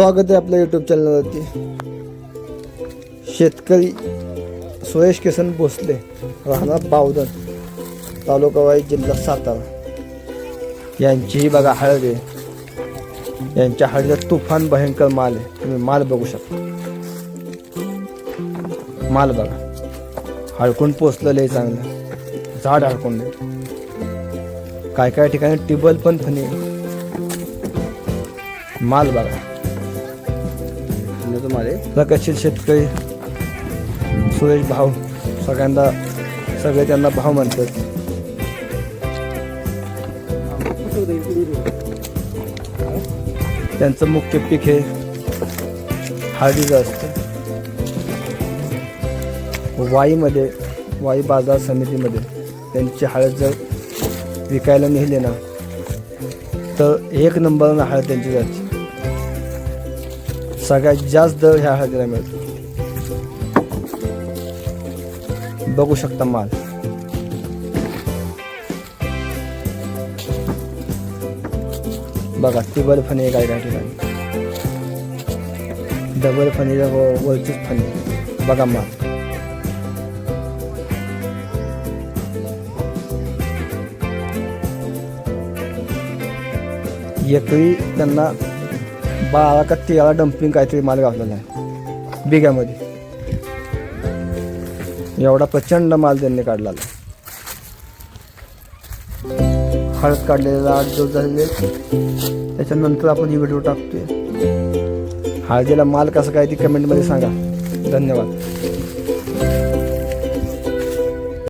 स्वागत आहे आपल्या यूट्यूब चॅनलवरती शेतकरी सुरेश किसन भोसले राहणार पावदर तालुका वाई जिल्हा सातारा. यांचीही बघा हळद. आहे यांच्या हळदीत तुफान भयंकर माल आहे. तुम्ही माल बघू शकता. माल बघा. हडकून पोचलेलं आहे चांगलं. झाड हडकून नाही काय काय ठिकाणी टिबल पण फणी माल बघा. तुम्हाला प्रगतशील शेतकरी सुरेश भाऊ सगळ्यांना सगळे त्यांना भाव म्हणतात. त्यांचं मुख्य पीक हे हळदीचं असतं. वाईमध्ये वाई बाजार समितीमध्ये त्यांची हळद जर विकायला नेली ना तर एक नंबरनं हळद त्यांची जाते. सगळ्यात जास्त दर ह्या हळदीला मिळतो. बघू शकता माल. बघा टिबल फणी काय काय ठिकाणी. डबल फणी वरचीच फणी. बघा माल. एकरी त्यांना बारा का तेरा डम्पिंग काहीतरी माल घातलेला आहे. बिग्यामध्ये. एवढा प्रचंड माल त्यांनी काढला हळद काढलेला आठ दिवस झालेले त्याच्यानंतर आपण ही व्हिडिओ टाकतोय. हळदीला माल कसं काय ती कमेंटमध्ये सांगा. धन्यवाद.